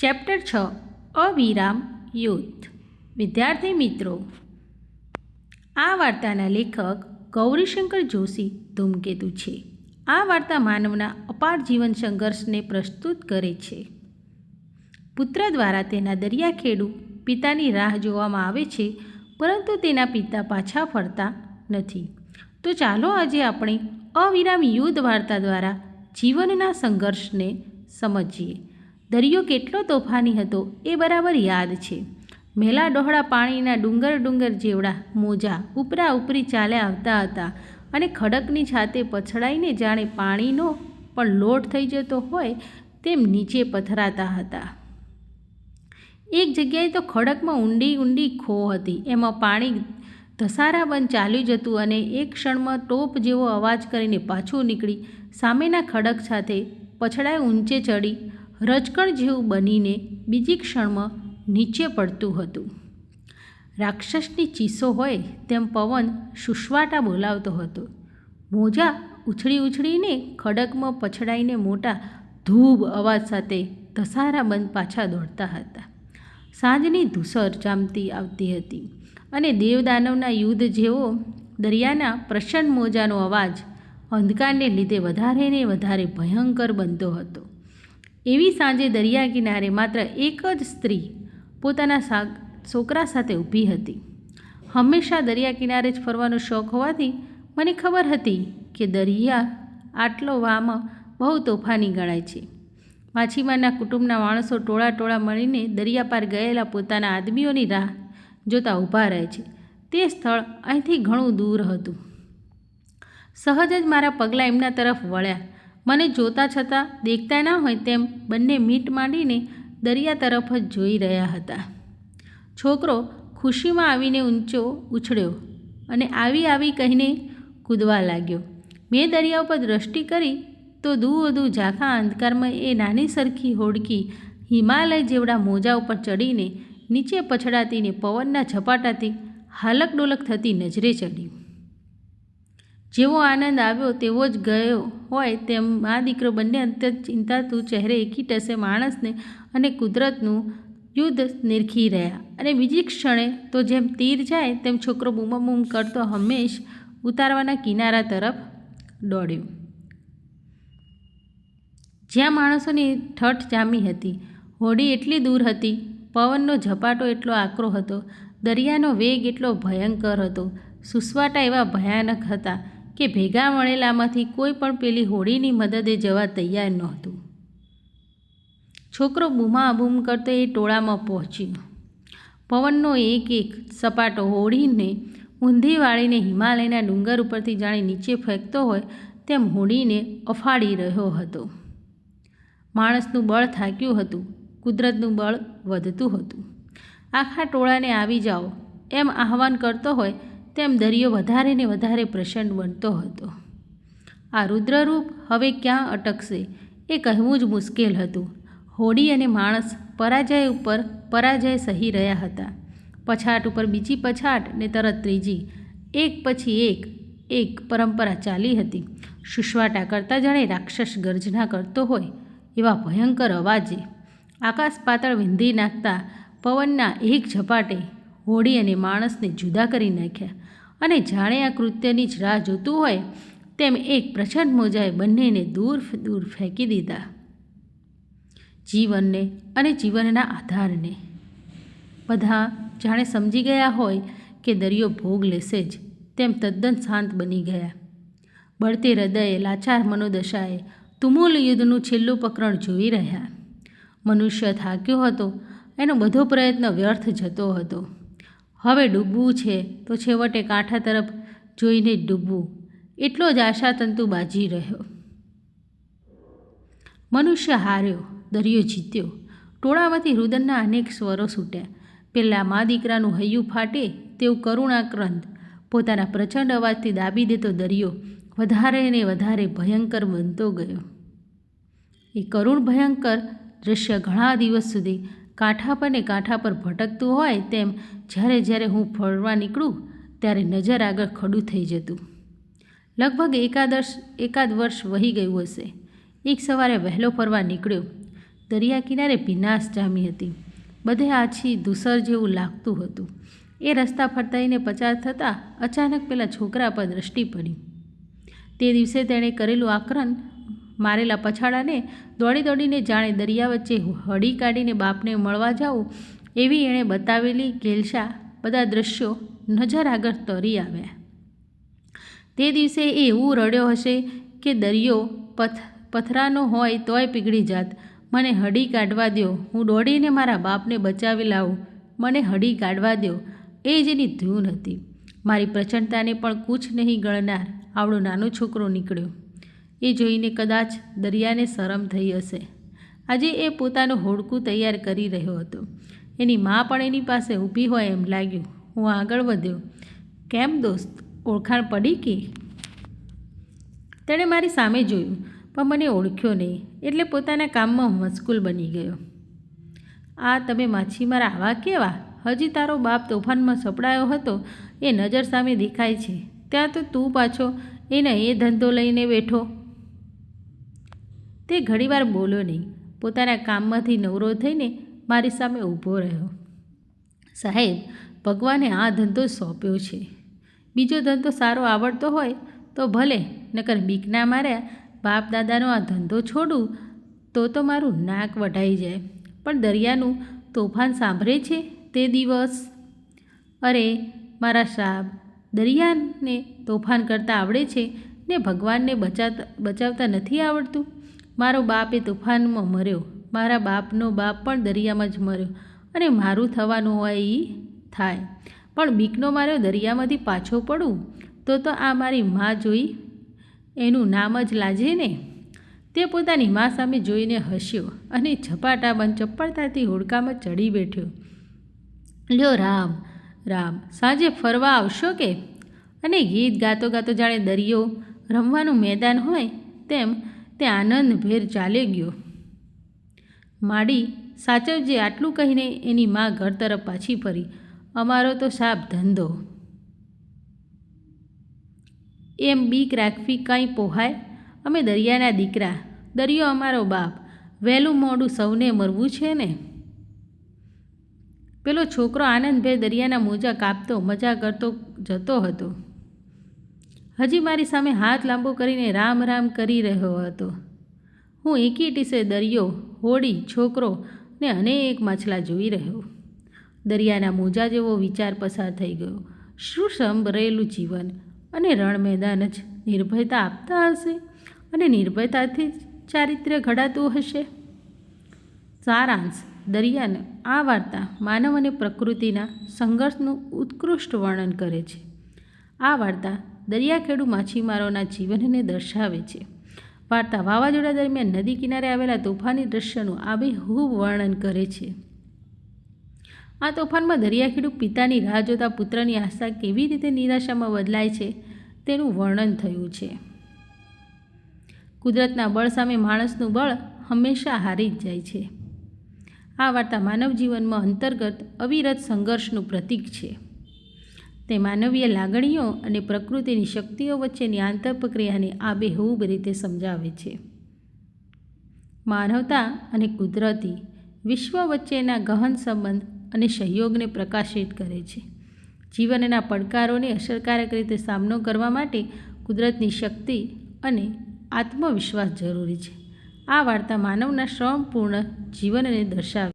Chapter છ, અવિરામ યુદ્ધ. વિદ્યાર્થી મિત્રો, આ વાર્તાના લેખક ગૌરીશંકર જોશી ધૂમકેતુ છે. આ વાર્તા માનવના અપાર જીવન સંઘર્ષને પ્રસ્તુત કરે છે. પુત્ર દ્વારા તેના દરિયાખેડુ પિતાની રાહ જોવામાં આવે છે, પરંતુ તેના પિતા પાછા ફરતા નથી. તો ચાલો આજે આપણે અવિરામ યુદ્ધ વાર્તા દ્વારા જીવનના સંઘર્ષને સમજીએ. દરિયો કેટલો તોફાની હતો એ બરાબર યાદ છે. મેલા ડહોળા પાણીના ડુંગર ડુંગર જેવડા મોજા ઉપરા ઉપરી ચાલ્યા આવતા હતા અને ખડકની છાતે પછડાઈને જાણે પાણીનો પણ લોટ થઈ જતો હોય તેમ નીચે પથરાતા હતા. એક જગ્યાએ તો ખડકમાં ઊંડી ઊંડી ખો હતી. એમાં પાણી ધસારાબંધ ચાલ્યું જતું અને એક ક્ષણમાં ટોપ જેવો અવાજ કરીને પાછું નીકળી. સામેના ખડક સાથે પછડાય ઊંચે ચડી રજકણ જેવું બનીને બીજી ક્ષણમાં નીચે પડતું હતું. રાક્ષસની ચીસો હોય તેમ પવન સુસવાટા બોલાવતો હતો. મોજા ઉછળી ઉછળીને ખડકમાં પછડાઈને મોટા ધૂબ અવાજ સાથે ધસારા બંધ પાછા દોડતા હતા. સાંજની ધૂસર જામતી આવતી હતી અને દેવદાનવના યુદ્ધ જેવો દરિયાના પ્રસન્ન મોજાનો અવાજ અંધકારને લીધે વધારે ને વધારે ભયંકર બનતો હતો. એવી સાંજે દરિયા કિનારે માત્ર એક જ સ્ત્રી પોતાના છોકરા સાથે ઊભી હતી. હંમેશા દરિયા કિનારે જ ફરવાનો શોખ હોવાથી મને ખબર હતી કે દરિયા આટલો વામાં બહુ તોફાની ગણાય છે. માછીમારના કુટુંબના માણસો ટોળા ટોળા મળીને દરિયા પાર ગયેલા પોતાના આદમીઓની રાહ જોતા ઊભા રહે છે. તે સ્થળ અહીંથી ઘણું દૂર હતું. સહજ જ મારા પગલાં એમના તરફ વળ્યા. મને જોતા છતાં દેખતા ના હોય તેમ બંને મીટ માંડીને દરિયા તરફ જ જોઈ રહ્યા હતા. છોકરો ખુશીમાં આવીને ઊંચો ઉછળ્યો અને આવી આવી કહીને કૂદવા લાગ્યો. મેં દરિયા ઉપર દ્રષ્ટિ કરી તો દૂર ઝાંખા અંધકારમાં એ નાની સરખી હોડકી હિમાલય જેવડા મોજા ઉપર ચડીને નીચે પછડાતીને પવનના ઝપાટાથી હાલક ડોલક થતી નજરે ચડી. જેવો આનંદ આવ્યો તેવો જ ગયો હોય તેમ મા દીકરો બંને અત્યંત ચિંતાતું ચહેરે એકી માણસને અને કુદરતનું યુદ્ધ નિરખી રહ્યા. અને બીજી ક્ષણે તો જેમ તીર જાય તેમ છોકરો બૂમાબૂમ કરતો હંમેશ ઉતારવાના કિનારા તરફ દોડ્યો. જ્યાં માણસોની ઠઠ જામી હતી, હોડી એટલી દૂર હતી, પવનનો ઝપાટો એટલો આકરો હતો, દરિયાનો વેગ એટલો ભયંકર હતો, સુસવાટા એવા ભયાનક હતા કે ભેગા મળેલામાંથી કોઈ પણ પેલી હોડીની મદદે જવા તૈયાર નહોતું. છોકરો બૂમાબૂમ કરતો એ ટોળામાં પહોંચ્યો. પવનનો એક એક સપાટો હોડીને ઊંધી વાળીને હિમાલયના ડુંગર ઉપરથી જાણે નીચે ફેંકતો હોય તેમ હોડીને અફાડી રહ્યો હતો. માણસનું બળ થાક્યું હતું, કુદરતનું બળ વધતું હતું. આખા ટોળાને આવી જાઓ, એમ આહવાન કરતો હોય તેમ દરિયો વધારે ને વધારે પ્રસન્ન બનતો હતો. આ રુદ્રરૂપ હવે ક્યાં અટકશે એ કહેવું જ મુશ્કેલ હતું. હોડી અને માણસ પરાજય ઉપર પરાજય સહી રહ્યા હતા. પછાટ ઉપર બીજી પછાટ ને તરત ત્રીજી. એક પછી એક. એક પરંપરા ચાલી હતી. સુષવાટા કરતાં જાણે રાક્ષસ ગર્જના કરતો હોય એવા ભયંકર અવાજે. આકાશ પાતળ વિંધી નાખતા પવનના એક ઝપાટે હોડી અને માણસને જુદા કરી નાખ્યા. અને જાણે આ કૃત્યની જ રાહ જોતું હોય, તેમ એક પ્રચંડ મોજાએ બંનેને દૂર દૂર ફેંકી દીધા. જીવનને અને જીવનના આધારને. બધા જાણે સમજી ગયા હોય કે દરિયો ભોગ લેશે જ, તેમ તદ્દન શાંત બની ગયા. બળતે હૃદયે લાચાર મનોદશાએ તુમુલ યુદ્ધનું છેલ્લું પ્રકરણ જોઈ રહ્યા. મનુષ્ય થાક્યો હતો, એનો બધો પ્રયત્ન વ્યર્થ જતો હતો. હવે ડૂબવું છે તો છેવટે કાંઠા તરફ જોઈને જ ડૂબવું. એટલો જ આશાતંતુ બાજી રહ્યો. મનુષ્ય હાર્યો, દરિયો જીત્યો. ટોળામાંથી રુદનના અનેક સ્વરો છૂટ્યા પહેલાં મા દીકરાનું હૈયું ફાટે તેવું કરુણાક્રંદ. પોતાના પ્રચંડ અવાજથી દાબી દેતો દરિયો વધારે ને વધારે ભયંકર બનતો ગયો. એ કરુણ ભયંકર દૃશ્ય ઘણા દિવસ સુધી કાંઠા પર ને કાંઠા પર ભટકતું હોય તેમ જ્યારે જ્યારે હું ફરવા નીકળું ત્યારે નજર આગળ ખડું થઈ જતું. લગભગ એકાદશ, એકાદ વર્ષ વહી ગયું હશે. એક સવારે વહેલો ફરવા નીકળ્યો. દરિયા કિનારે ભીનાશ જામી હતી. બધે આછી ધૂસર જેવું લાગતું હતું. એ રસ્તા ફરતાઈને પચાર થતાં અચાનક પેલા છોકરા પર દૃષ્ટિ પડી. તે દિવસે તેણે કરેલું આક્રન મારેલા પછાડાને દોડી દોડીને જાણે દરિયા વચ્ચે હળી કાઢીને બાપને મળવા જાઉં એવી એણે બતાવેલી ઘેલશા બધા દ્રશ્યો નજર આગળ તરી આવ્યા. તે દિવસે એ એવું રડ્યો હશે કે દરિયો પથ, પથરાનો હોય તોય પીગળી જાત. મને હડી કાઢવા દો હું દોડીને મારા બાપને બચાવી લાવું. મને હડી કાઢવા દો એ જ એની ધૂન હતી. મારી પ્રચંડતાને પણ કૂચ નહીં ગણનાર આવડો નાનો છોકરો નીકળ્યો. એ જોઈને કદાચ દરિયાને શરમ થઈ હશે. આજે એ પોતાનું હોડકું તૈયાર કરી રહ્યો હતો. એની મા પણ એની પાસે ઊભી હોય એમ લાગ્યું. હું આગળ વધ્યો. કેમ દોસ્ત? ઓળખાણ પડી કે? તેણે મારી સામે જોયું, પણ મને ઓળખ્યો નહીં. એટલે પોતાના કામમાં મશગુલ બની ગયો. આ તમે માછીમાર આવા કેવા? હજી તારો બાપ તોફાનમાં સપડાયો હતો. એ નજર સામે દેખાય છે. ત્યાં તો તું પાછો. એને એ ધંધો લઈને બેઠો. તે ઘણીવાર બોલ્યો નહીં. પોતાના કામમાંથી નવરો થઈને મારી સામે ઊભો રહ્યો. સાહેબ, ભગવાને આ ધંધો સોંપ્યો છે. બીજો ધંધો સારો આવડતો હોય તો ભલે, નકર બીકના માર્યા બાપ દાદાનો આ ધંધો છોડું તો તો મારું નાક વઢાઈ જાય. પણ દરિયાનું તોફાન સાંભળે છે તે દિવસ? અરે, મારા સાબ દરિયાને તોફાન કરતાં આવડે છે ને ભગવાનને બચાવતા બચાવતા નથી આવડતું? મારો બાપ એ તોફાનમાં મર્યો. મારા બાપનો બાપ પણ દરિયામાં જ મર્યો અને મારું થવાનું હોય એ થાય. પણ બીકનો માર્યો દરિયામાંથી પાછો પડું તો તો આ મારી મા જોઈ એનું નામ જ લાજે ને? તે પોતાની મા સામે જોઈને હસ્યો અને ઝપાટાબંધ ચપ્પળતાથી હોડકામાં ચડી બેઠ્યો લ્યો રામ રામ, સાંજે ફરવા આવશો કે? અને ગીત ગાતો ગાતો જાણે દરિયો રમવાનું મેદાન હોય તેમ તે આનંદભેર ચાલે ગયો. માડી, સાચવજે આટલું કહીને એની મા ઘર તરફ પાછી ફરી. અમારો તો સાપ ધંધો. એમ બીક રાખવી કાંઈ પોહાય? અમે દરિયાના દીકરા. દરિયો અમારો બાપ. વહેલું મોડું સૌને મરવું છે ને? પેલો છોકરો આનંદભેર દરિયાના મોજા કાપતો, મજા કરતો જતો હતો. હજી મારી સામે હાથ લાંબો કરીને રામ રામ કરી રહ્યો હતો. હું એકી ટીસે દરિયો, હોડી, છોકરો ને અનેક માછલા જોઈ રહ્યો. દરિયાના મોજા જેવો વિચાર પસાર થઈ ગયો. શું સંભરેલું જીવન અને રણ મેદાન જ નિર્ભયતા આપતા હશે અને નિર્ભયતાથી જ ચારિત્ર્ય ઘડાતું હશે. સારાંશ, દરિયાને આ વાર્તા માનવ અને પ્રકૃતિના સંઘર્ષનું ઉત્કૃષ્ટ વર્ણન કરે છે. આ વાર્તા દરિયાખેડુ માછીમારોના જીવનને દર્શાવે છે. વાર્તા વાવાઝોડા દરમિયાન નદી કિનારે આવેલા તોફાની દૃશ્યનું આબેહૂબ વર્ણન કરે છે. આ તોફાનમાં દરિયાખેડુ પિતાની રાહ જોતા પુત્રની આશા કેવી રીતે નિરાશામાં બદલાય છે તેનું વર્ણન થયું છે. કુદરતના બળ સામે માણસનું બળ હંમેશા હારી જ જાય છે. આ વાર્તા માનવ જીવનમાં અંતર્ગત અવિરત સંઘર્ષનું પ્રતીક છે. તે માનવીય લાગણીઓ અને પ્રકૃતિની શક્તિઓ વચ્ચેની આંતરપ્રક્રિયાને આબેહૂબ રીતે સમજાવે છે. માનવતા અને કુદરતી વિશ્વ વચ્ચેના ગહન સંબંધ અને સહયોગને પ્રકાશિત કરે છે. જીવનના પડકારોને અસરકારક રીતે સામનો કરવા માટે કુદરતની શક્તિ અને આત્મવિશ્વાસ જરૂરી છે. આ વાર્તા માનવના શ્રમપૂર્ણ જીવનને દર્શાવે